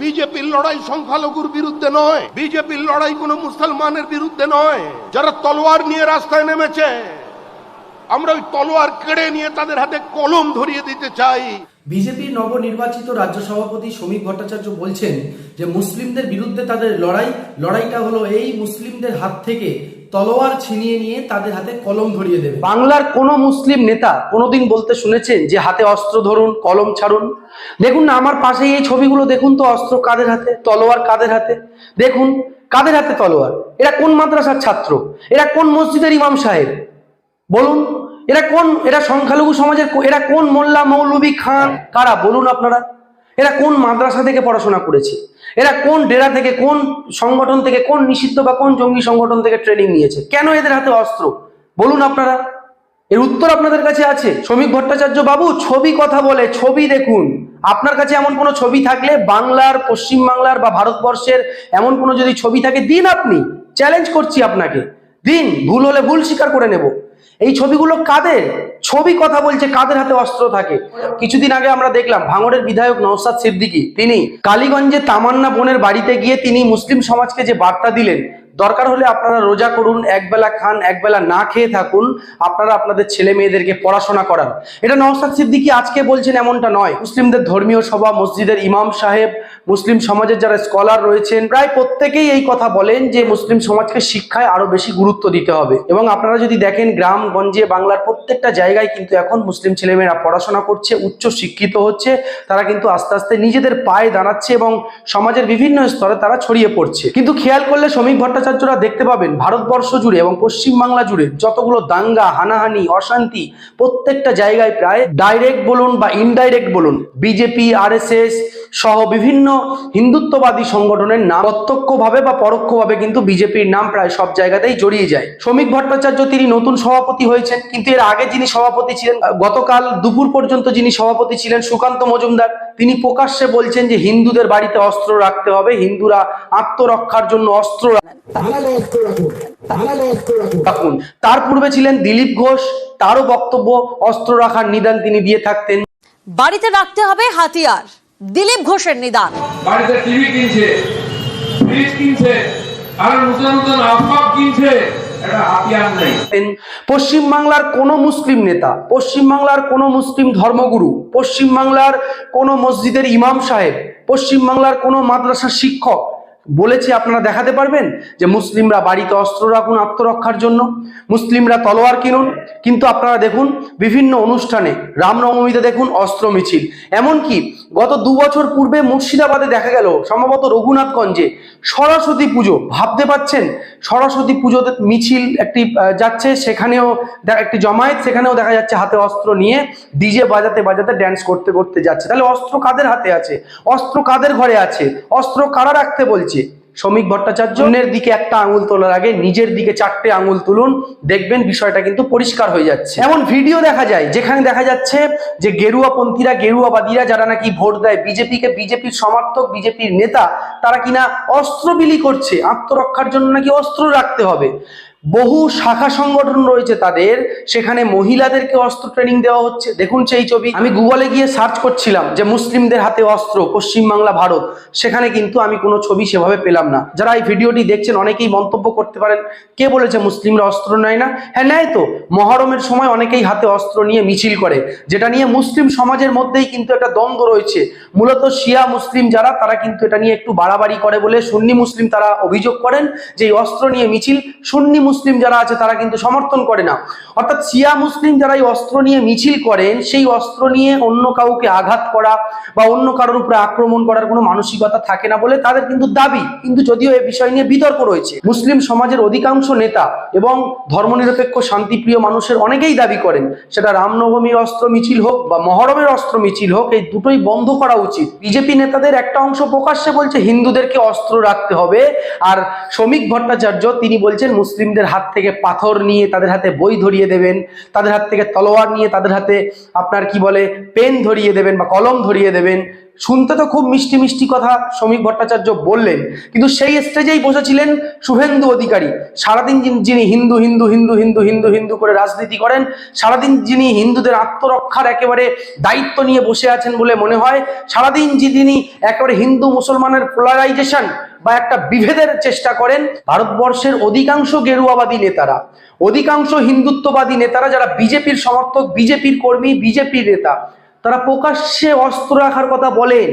বিজেপির লড়াই সংখ্যালঘুর বিরুদ্ধে নয়, বিজেপির লড়াই কোনো মুসলমানের বিরুদ্ধে নয়। যারা তলোয়ার নিয়ে রাস্তায় নেমেছে, আমরা ওই তলোয়ার কেড়ে নিয়ে তাদের হাতে কলম ধরিয়ে দিতে চাই। বিজেপির নবনির্বাচিত রাজ্য সভাপতি শ্রমিক ভট্টাচার্য বলছেন যে, মুসলিমদের বিরুদ্ধে তাদের লড়াই, লড়াইটা হলো এই মুসলিমদের হাত থেকে তলোয়ার ছিনিয়ে নিয়ে তাদের হাতে কলম ধরিয়ে দেবে। বাংলার কোন মুসলিম নেতা কোনোদিন বলতে শুনেছেন যে হাতে অস্ত্র ধরুন, কলম ছাড়ুন? দেখুন না, আমার পাশে এই ছবিগুলো, দেখুন তো অস্ত্র কাদের হাতে, তলোয়ার কাদের হাতে? দেখুন, কাদের হাতে তলোয়ার? এরা কোন মাদ্রাসার ছাত্র? এরা কোন মসজিদের ইমাম সাহেব? বলুন, এরা কোন, এরা সংখ্যালঘু সমাজের এরা কোন মোল্লা মৌলবী খান? কারা? বলুন আপনারা। এরা কোন মাদ্রাসা থেকে পড়াশোনা করেছে? এরা কোন ডেরা থেকে, কোন সংগঠন থেকে, কোন নিষিদ্ধ বা কোন জঙ্গি সংগঠন থেকে ট্রেনিং নিয়েছে? কেন এদের হাতে অস্ত্র? বলুন আপনারা। এর উত্তর আপনাদের কাছে আছে। শ্রমিক ভট্টাচার্য বাবু, ছবি কথা বলে, ছবি দেখুন। আপনার কাছে এমন কোনো ছবি থাকলে বাংলার, পশ্চিম বাংলার বা ভারতবর্ষের এমন কোনো যদি ছবি থাকে, দিন আপনি। চ্যালেঞ্জ করছি আপনাকে। দিন, ভুল হলে ভুল স্বীকার করে নেব। এই ছবিগুলো কাদের? ছবি কথা বলছে কাদের হাতে অস্ত্র থাকে? কিছুদিন আগে আমরা দেখলাম ভাঙড়ের বিধায়ক নৌসাদ সিদ্দিকী, তিনি কালীগঞ্জে তামান্না বোনের বাড়িতে গিয়ে তিনি মুসলিম সমাজকে যে বার্তা দিলেন দরকার হলে আপনারা রোজা করুন, একবেলা খান, একবেলা না খেয়ে থাকুন, আপনারা আপনাদের ছেলে মেয়েদেরকে পড়াশোনা করান। এটা নওসাদ সিদ্দিকী আজকে বলছেন এমনটা নয়। মুসলিমদের ধর্মীয় সভা, মসজিদের ইমাম সাহেব, মুসলিম সমাজের যারা স্কলার রয়েছেন, প্রায় প্রত্যেকেই এই কথা বলেন যে মুসলিম সমাজকে শিক্ষায় আরও বেশি গুরুত্ব দিতে হবে। এবং আপনারা যদি দেখেন গ্রামগঞ্জে বাংলার প্রত্যেকটা জায়গায় কিন্তু এখন মুসলিম ছেলেমেয়েরা পড়াশোনা করছে, উচ্চ শিক্ষিত হচ্ছে, তারা কিন্তু আস্তে আস্তে নিজেদের পায়ে দাঁড়াচ্ছে এবং সমাজের বিভিন্ন স্তরে তারা ছড়িয়ে পড়ছে। কিন্তু খেয়াল করলে শ্রমিক ভট্টাচার্যরা দেখতে পাবেন ভারতবর্ষ জুড়ে এবং পশ্চিমবাংলা জুড়ে যতগুলো দাঙ্গা, হানাহানি, অশান্তি, প্রত্যেকটা জায়গায় প্রায় ডাইরেক্ট বলুন বা ইনডাইরেক্ট বলুন বিজেপি আরএসএস সহ বিভিন্ন হিন্দুত্ববাদী সংগঠনের নাম প্রত্যক্ষভাবে বা পরোক্ষভাবে কিন্তু বিজেপির নাম প্রায় সব জায়গাতেই জড়িয়ে যায়। শ্রমিক ভট্টাচার্য তিনি নতুন সভাপতি হয়েছেন, কিন্তু এর আগে যিনি সভাপতি ছিলেন, গতকাল দুপুর পর্যন্ত যিনি সভাপতি ছিলেন সুকান্ত মজুমদার। তিনি প্রকাশ্যে বলছেন যে হিন্দুদের বাড়িতে অস্ত্র রাখতে হবে হিন্দুরা আত্মরক্ষার জন্য অস্ত্র রাখুন। তার পূর্বে ছিলেন দিলীপ ঘোষ তারও বক্তব্য অস্ত্র রাখার নিদান তিনি দিয়ে থাকতেন। বাড়িতে রাখতে হবে হাতিয়ার দিলীপ ঘোষের নিদান। বাড়িতে টিভি কিনছে ফ্রিজ কিনছে আর নতুন নতুন আসবাব কিনছে। পশ্চিমবাংলার কোন মুসলিম নেতা, পশ্চিমবাংলার কোন মুসলিম ধর্মগুরু, পশ্চিমবাংলার কোন মসজিদের ইমাম সাহেব, পশ্চিমবাংলার কোনো মাদ্রাসার শিক্ষক বলেছে, আপনারা দেখাতে পারবেন যে মুসলিমরা বাড়িতে অস্ত্র রাখুন আত্মরক্ষার জন্য, মুসলিমরা তলোয়ার কিনুন, কিন্তু আপনারা দেখুন, বিভিন্ন অনুষ্ঠানে রামনবমীতে দেখুন অস্ত্র মিছিল। এমনকি গত দু বছর পূর্বে মুর্শিদাবাদে দেখা গেল, সম্ভবত রঘুনাথগঞ্জে সরস্বতী পুজো। ভাবতে পাচ্ছেন? সরস্বতী পুজোতে মিছিল একটি যাচ্ছে, সেখানেও একটি জমায়েত, সেখানেও দেখা যাচ্ছে হাতে অস্ত্র নিয়ে ডিজে বাজাতে বাজাতে ড্যান্স করতে করতে যাচ্ছে। তাহলে অস্ত্র কাদের হাতে আছে? অস্ত্র কাদের ঘরে আছে? অস্ত্র কারা রাখতে বলছে? শ্রমিক ভট্টাচার্য। অন্যের দিকে একটা আঙুল তোলার আগে নিজের দিকে চারটে আঙুল তুলুন, দেখবেন বিষয়টা কিন্তু পরিষ্কার হয়ে যাচ্ছে। এমন ভিডিও দেখা যায়, যেখানে দেখা যাচ্ছে যে গেরুয়াপন্থীরা, গেরুয়াবাদীরা যারা নাকি ভোট দেয়, বিজেপিকে বিজেপির সমর্থক, বিজেপির নেতা, তারা কিনা অস্ত্র বিলি করছে। আত্মরক্ষার জন্য নাকি অস্ত্র রাখতে হবে। বহু শাখা সংগঠন রয়েছে তাদের, সেখানে মহিলাদেরকে অস্ত্র ট্রেনিং দেওয়া হচ্ছে। দেখুন সেই ছবি। আমি গুগলে গিয়ে সার্চ করছিলাম যে মুসলিমদের হাতে অস্ত্র, পশ্চিমবাংলা, ভারত। সেখানে কিন্তু আমি কোনো ছবি সেভাবে পেলাম না। যারা এই ভিডিওটি দেখছেন, অনেকেই মন্তব্য করতে পারেন, কে বলেছে মুসলিমরা অস্ত্র নেয় না? হ্যাঁ নেয় তো। মহরমের সময় অনেকেই হাতে অস্ত্র নিয়ে মিছিল করে। যেটা নিয়ে মুসলিম সমাজের মধ্যেই কিন্তু একটা দ্বন্দ্ব রয়েছে। মূলত শিয়া মুসলিম যারা, তারা কিন্তু এটা নিয়ে একটু বাড়াবাড়ি করে বলে, সুন্নি মুসলিম তারা অভিযোগ করেন যে অস্ত্র নিয়ে মিছিল, সুন্নি যারা আছে তারা কিন্তু সমর্থন করে না। অর্থাৎ শিয়া মুসলিম যারা এই অস্ত্র নিয়ে মিছিল করেন, সেই অস্ত্র নিয়ে অন্য কাউকে আঘাত করা বা অন্য কারোর উপরে আক্রমণ করার কোনো মানসিকতা থাকে না বলে তাদের কিন্তু দাবি। কিন্তু যদিও এই বিষয় নিয়ে বিতর্ক রয়েছে। মুসলিম সমাজের অধিকাংশ নেতা এবং ধর্মনিরপেক্ষ, শান্তিপ্রিয় মানুষের অনেকেই দাবি করেন, সেটা রামনবমীর অস্ত্র মিছিল হোক বা মহরমের অস্ত্র মিছিল হোক, এই দুটোই বন্ধ করা উচিত। বিজেপি নেতাদের একটা অংশ প্রকাশ্যে বলছে, হিন্দুদেরকে অস্ত্র রাখতে হবে। আর শ্রমিক ভট্টাচার্য তিনি বলছেন, মুসলিমদের হাত থেকে পাথর নিয়ে তাদের হাতে বই ধরিয়ে দেবেন, তাদের হাত থেকে তলোয়ার নিয়ে তাদের হাতে আপনার কি বলে, পেন ধরিয়ে দেবেন বা কলম ধরিয়ে দেবেন। শুনতে তো খুব মিষ্টি মিষ্টি কথা শ্রমিক ভট্টাচার্য বললেন, কিন্তু সেই স্টেজেই বসেছিলেন শুভেন্দু অধিকারী। সারাদিন যিনি- হিন্দু হিন্দু হিন্দু হিন্দু হিন্দু হিন্দু করে রাজনীতি করেন, সারাদিন যিনি হিন্দুদের আত্মরক্ষার একেবারে দায়িত্ব নিয়ে বসে আছেন বলে মনে হয়, সারাদিন যিনি একেবারে হিন্দু মুসলমানের পোলারাইজেশন বা একটা বিভেদের চেষ্টা করেন ভারতবর্ষের অধিকাংশ গেরুয়াবাদী নেতারা। অধিকাংশ হিন্দুত্ববাদী নেতারা যারা বিজেপির সমর্থক, বিজেপির কর্মী, বিজেপির নেতা তারা প্রকাশ্যে অস্ত্র রাখার কথা বলেন,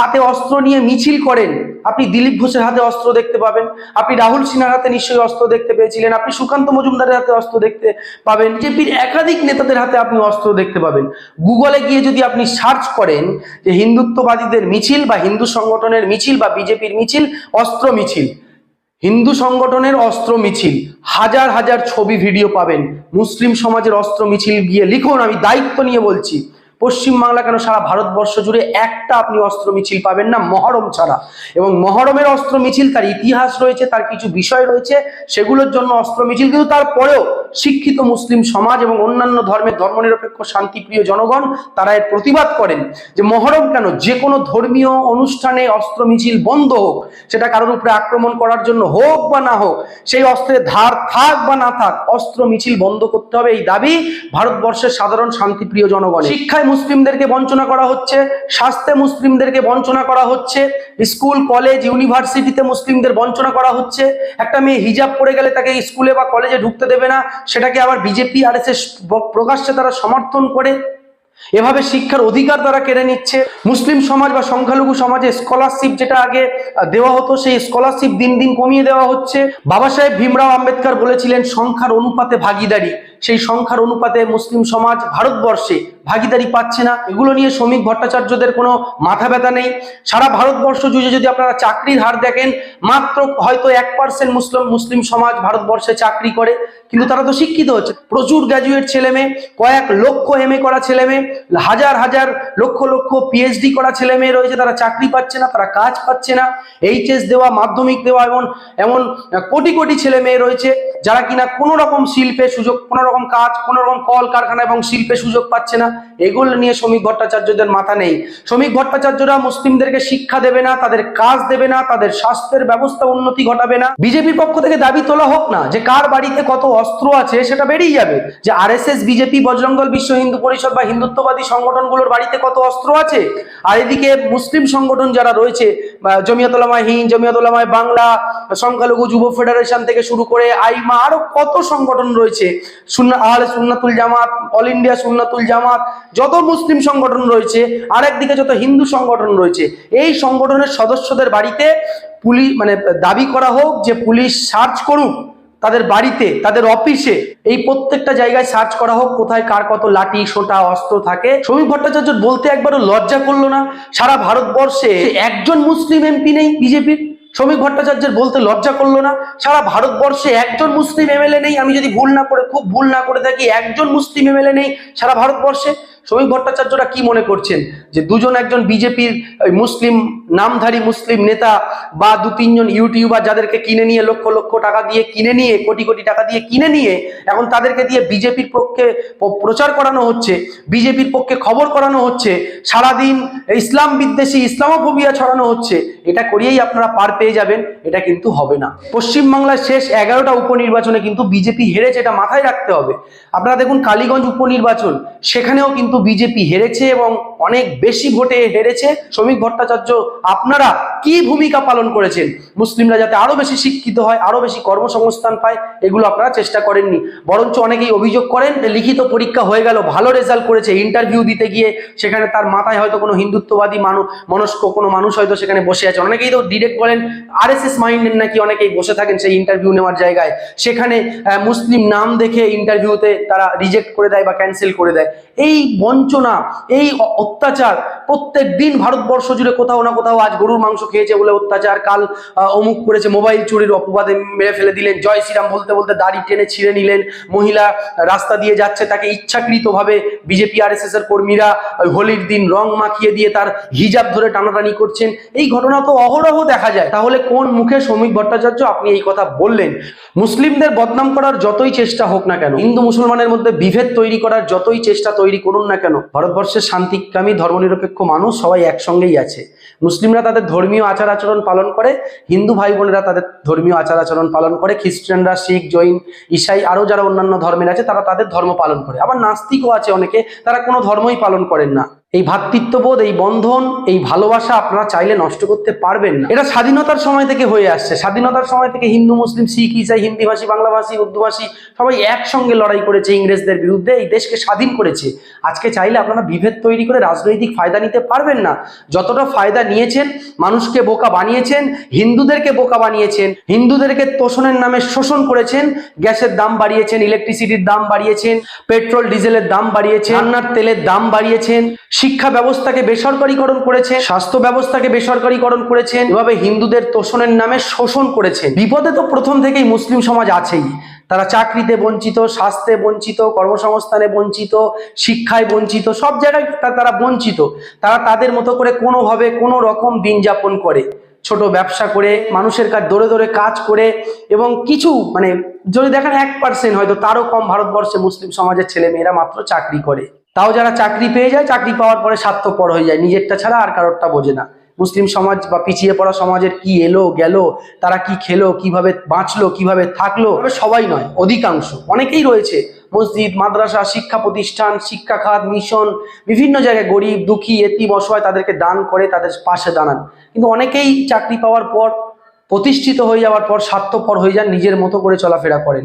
হাতে অস্ত্র নিয়ে মিছিল করেন। আপনি দিলীপ ঘোষের হাতে অস্ত্র দেখতে পাবেন, আপনি রাহুল সিনহার হাতে নিশ্চয়ই অস্ত্র দেখতে পেয়েছিলেন, আপনি সুকান্ত মজুমদারের হাতে অস্ত্র দেখতে পাবেন, বিজেপির একাধিক নেতাদের হাতে আপনি অস্ত্র দেখতে পাবেন। গুগলে গিয়ে যদি আপনি সার্চ করেন যে হিন্দুত্ববাদীদের মিছিল বা হিন্দু সংগঠনের মিছিল বা বিজেপির মিছিল, অস্ত্র মিছিল। হিন্দু সংগঠনের অস্ত্র মিছিল। হাজার হাজার ছবি ভিডিও পাবেন। মুসলিম সমাজের অস্ত্র মিছিল গিয়ে লিখুন, আমি দায়িত্ব নিয়ে বলছি। পশ্চিমবাংলা কেন সারা ভারতবর্ষ জুড়ে একটা আপনি অস্ত্র মিছিল পাবেন না? মহরম ছাড়া। এবং মহরমের অস্ত্র মিছিল, তার ইতিহাস রয়েছে, তার কিছু বিষয় রয়েছে, সেগুলোর জন্য অস্ত্র মিছিল, কিন্তু তারপরেও শিক্ষিত মুসলিম সমাজ এবং অন্যান্য ধর্মের ধর্মনিরপেক্ষ, শান্তিপ্রিয় জনগণ, তারা এর প্রতিবাদ করেন যে মহরম কেন? যে কোনো ধর্মীয় অনুষ্ঠানে অস্ত্র মিছিল বন্ধ হোক, সেটা কারোর উপরে আক্রমণ করার জন্য হোক বা না হোক, সেই অস্ত্রের ধার থাক বা না থাক, অস্ত্র মিছিল বন্ধ করতে হবে, এই দাবি ভারতবর্ষের সাধারণ শান্তিপ্রিয় জনগণ শিক্ষায় মুসলিমদেরকে বঞ্চনা করা হচ্ছে, স্বাস্থ্যে মুসলিমদেরকে বঞ্চনা করা হচ্ছে, স্কুল, কলেজ, ইউনিভার্সিটিতে মুসলিমদের বঞ্চনা করা হচ্ছে। একটা মেয়ে হিজাব পরে গেলে তাকে স্কুলে বা কলেজে ঢুকতে দেবে না, সেটাকে আবার বিজেপি আর প্রকাশ্যে তারা সমর্থন করে। এভাবে শিক্ষার অধিকার তারা কেড়ে নিচ্ছে। মুসলিম সমাজ বা সংখ্যালঘু সমাজে স্কলারশিপ যেটা আগে দেওয়া হতো, সেই স্কলারশিপ দিন দিন কমিয়ে দেওয়া হচ্ছে। বাবা সাহেব ভীমরাও আম্বেদকর বলেছিলেন, সংখ্যার অনুপাতে ভাগিদারি। সেই সংখ্যার অনুপাতে মুসলিম সমাজ ভারতবর্ষে ভাগিদারি পাচ্ছে না। এগুলো নিয়ে শ্রমিক ভট্টাচার্যদের কোনো মাথা ব্যথা নেই। সারা ভারতবর্ষ জুড়ে যদি আপনারা চাকরির হার দেখেন, মাত্র হয়তো এক পার্সেন্ট মুসলিম মুসলিম সমাজ ভারতবর্ষে চাকরি করে। কিন্তু তারা তো শিক্ষিত হচ্ছে। প্রচুর গ্র্যাজুয়েট ছেলে মেয়ে কয়েক লক্ষ এম করা ছেলে মেয়ে হাজার হাজার লক্ষ লক্ষ পিএইচডি করা ছেলে মেয়ে রয়েছে, তারা চাকরি পাচ্ছে না, তারা কাজ পাচ্ছে না। এইচএস দেওয়া, মাধ্যমিক দেওয়া এমন এমন কোটি কোটি ছেলে মেয়ে রয়েছে, যারা কিনা কোনো রকম শিল্পে সুযোগ, কোনো রকম কাজ, কোনো রকম কল কারখানা এবং শিল্পে সুযোগ পাচ্ছে না। এগুলো নিয়ে শ্রমিক ভট্টাচার্যদের মাথা নেই। শ্রমিক ভট্টাচার্যরা মুসলিমদেরকে শিক্ষা দেবে না, তাদের কাজ দেবে না, তাদের স্বাস্থ্যের ব্যবস্থা উন্নতি ঘটাবে না। বিজেপির পক্ষ থেকে দাবি তোলা হোক না, যে কার বাড়িতে কত অস্ত্র আছে, সেটা বেরিয়ে যাবে। যে আরএসএস বিজেপি বজরঙ্গল বিশ্ব হিন্দু পরিষদ বা হিন্দুত্ববাদী সংগঠনগুলোর বাড়িতে কত অস্ত্র আছে? আর এদিকে মুসলিম সংগঠন যারা রয়েছে বা জমিয়তুলামায় হিন্দ জমিয়তুলামায় বাংলা, সংখ্যালঘু যুব ফেডারেশন থেকে শুরু করে আইমা, আরও কত সংগঠন রয়েছে? সুন্না, আহলে সুন্নাতুল জামাত, অল ইন্ডিয়া সুন্নাতুল জামাত, যত মুসলিম সংগঠন রয়েছে আর একদিকে যত হিন্দু সংগঠন রয়েছে, এই সংগঠনের সদস্যদের বাড়িতে পুলিশ মানে দাবি করা হোক যে পুলিশ সার্চ করুক তাদের বাড়িতে, তাদের অফিসে এই প্রত্যেকটা জায়গায় সার্চ করা হোক, কোথায় কার কত লাঠি, সোটা, অস্ত্র থাকে। শ্রমিক ভট্টাচার্য বলতে একবারও লজ্জা করল না। সারা ভারতবর্ষে একজন মুসলিম এমপি নেই বিজেপির। শ্রমিক ভট্টাচার্যের বলতে লজ্জা করল না। সারা ভারতবর্ষে একজন মুসলিম এমএলএ নেই, আমি যদি ভুল না করে, খুব ভুল না করে থাকি, একজন মুসলিম এমএলএ নেই সারা ভারতবর্ষে। শ্রমিক ভট্টাচার্যরা কি মনে করছেন? যে দুজন একজন বিজেপির মুসলিম নামধারী মুসলিম নেতা বা দু তিনজন ইউটিউবার যাদেরকে কিনে নিয়ে লক্ষ লক্ষ টাকা দিয়ে কিনে নিয়ে, কোটি কোটি টাকা দিয়ে কিনে নিয়ে এখন তাদেরকে দিয়ে বিজেপির পক্ষে প্রচার করানো হচ্ছে, বিজেপির পক্ষে খবর করানো হচ্ছে, সারাদিন ইসলাম বিদ্বেষী, ইসলামোফোবিয়া ছড়ানো হচ্ছে, এটা করিয়েই আপনারা পার পেয়ে যাবেন, এটা কিন্তু হবে না। পশ্চিমবাংলার শেষ এগারোটা উপনির্বাচনে কিন্তু বিজেপি হেরেছে, এটা মাথায় রাখতে হবে। আপনারা দেখুন কালীগঞ্জ উপনির্বাচন, সেখানেও কিন্তু বিজেপি হেরেছে এবং অনেক বেশি ভোটে হেরেছে শ্রমিক ভট্টাচার্য আপনারা কি ভূমিকা পালন করেছেন? মুসলিমরা যাতে আরও বেশি শিক্ষিত হয়, আরও বেশি কর্মসংস্থান পায়, এগুলো আপনারা চেষ্টা করেননি। বরঞ্চ অনেকেই অভিযোগ করেন লিখিত পরীক্ষা হয়ে গেল, ভালো রেজাল্ট করেছে, ইন্টারভিউ দিতে গিয়ে সেখানে তার মাথায় হয়তো কোনো হিন্দুত্ববাদী মানুষ মনস্ক কোনো মানুষ হয়তো সেখানে বসে আছে। অনেকেই তো ডিরেক্ট বলেন আর এস এস মাইন্ডের নাকি অনেকেই বসে থাকেন সেই ইন্টারভিউ নেওয়ার জায়গায়। সেখানে মুসলিম নাম দেখে ইন্টারভিউতে তারা রিজেক্ট করে দেয় বা ক্যান্সেল করে দেয়। এই বঞ্চনা, এই অত্যাচার প্রত্যেক দিন ভারতবর্ষ জুড়ে কোথাও না কোথাও কোথাও আজ গরুর মাংস খেয়েছে বলে অত্যাচার। কাল অমুক করেছে মোবাইল চুরির অপবাদে মেরে ফেলে দিলেন। জয় শ্রীরাম বলতে বলতে দাড়ি টেনে ছিঁড়ে নিলেন। মহিলা রাস্তা দিয়ে যাচ্ছে তাকে ইচ্ছাকৃতভাবে বিজেপি আর এস এর কর্মীরা হোলির দিন রং মাখিয়ে দিয়ে তার হিজাব ধরে টানাটানি করছেন। এই ঘটনা তো অহরহ দেখা যায়। তাহলে কোন মুখে শ্রমিক ভট্টাচার্য আপনি এই কথা বললেন? মুসলিমদের বদনাম করার যতই চেষ্টা হোক না কেন, হিন্দু মুসলমানের মধ্যে বিভেদ তৈরি করার যতই চেষ্টা তৈরি করুন না কেন, ভারতবর্ষের শান্তিকামী, ধর্মনিরপেক্ষ মানুষ সবাই একসঙ্গেই আছে। মুসলিমরা তাদের ধর্মীয় আচার আচরণ পালন করে, হিন্দু ভাই বোনেরা তাদের ধর্মীয় আচার আচরণ পালন করে, খ্রিস্টানরা, শিখ, জৈন ঈশাই আরও যারা অন্যান্য ধর্মের আছে তারা তাদের ধর্ম পালন করে। আবার নাস্তিকও আছে অনেকে, তারা কোনো ধর্মই পালন করেন না। এই ভ্রাতৃত্ববোধ এই বন্ধন, এই ভালোবাসা আপনারা চাইলে নষ্ট করতে পারবেন না। এটা স্বাধীনতার সময় থেকে হয়ে আসছে। স্বাধীনতার সময় থেকে হিন্দু, মুসলিম, শিখ, ইসাই, হিন্দিভাষী, বাংলাভাষী, উর্দুভাষী সবাই একসঙ্গে লড়াই করেছে ইংরেজদের বিরুদ্ধে। এই দেশকে স্বাধীন করেছে। আজকে চাইলে আপনারা বিভেদ তৈরি করে রাজনৈতিক ফায়দা নিতে পারবেন না। যতটা ফায়দা নিয়েছেন, মানুষকে বোকা বানিয়েছেন, হিন্দুদেরকে বোকা বানিয়েছেন, হিন্দুদেরকে তোষণের নামে শোষণ করেছেন, গ্যাসের দাম বাড়িয়েছেন, ইলেকট্রিসিটির দাম বাড়িয়েছেন, পেট্রোল, ডিজেলের দাম বাড়িয়েছেন, রান্নার তেলের দাম বাড়িয়েছেন শিক্ষা ব্যবস্থাকে বেসরকারীকরণ করেছে, স্বাস্থ্য ব্যবস্থাকে বেসরকারীকরণ করেছেন, এভাবে হিন্দুদের তোষণের নামে শোষণ করেছেন। বিপদে তো প্রথম থেকেই মুসলিম সমাজ আছেই। তারা চাকরিতে বঞ্চিত, স্বাস্থ্যে বঞ্চিত, কর্মসংস্থানে বঞ্চিত, শিক্ষায় বঞ্চিত, সব জায়গায় তারা বঞ্চিত। তারা তাদের মতো করে কোনোভাবে কোনো রকম দিন যাপন করে। ছোট ব্যবসা করে, মানুষের কাজ দৌড়ে দৌড়ে কাজ করে এবং কিছু মানে যদি দেখেন এক পার্সেন্ট হয়তো তারও কম ভারতবর্ষে মুসলিম সমাজের ছেলে মেয়েরা মাত্র চাকরি করে। তাও যারা চাকরি পেয়ে যায়, চাকরি পাওয়ার পরে স্বার্থপর হয়ে যায়। নিজেরটা ছাড়া আর কারোরটা বোঝে না। মুসলিম সমাজ বা পিছিয়ে পড়া সমাজের কি এলো, গেল, তারা কি খেলো, কীভাবে বাঁচলো, কীভাবে থাকল সবাই নয়, অধিকাংশ। অনেকেই রয়েছে। মসজিদ, মাদ্রাসা, শিক্ষা প্রতিষ্ঠান, শিক্ষা খাত, মিশন, বিভিন্ন জায়গায় গরিব, দুঃখী, এতিম, অসহায় তাদেরকে দান করে তাদের পাশে দাঁড়ান। কিন্তু অনেকেই চাকরি পাওয়ার পর, প্রতিষ্ঠিত হয়ে যাওয়ার পর, স্বার্থপর হয়ে যান, নিজের মতো করে চলাফেরা করেন।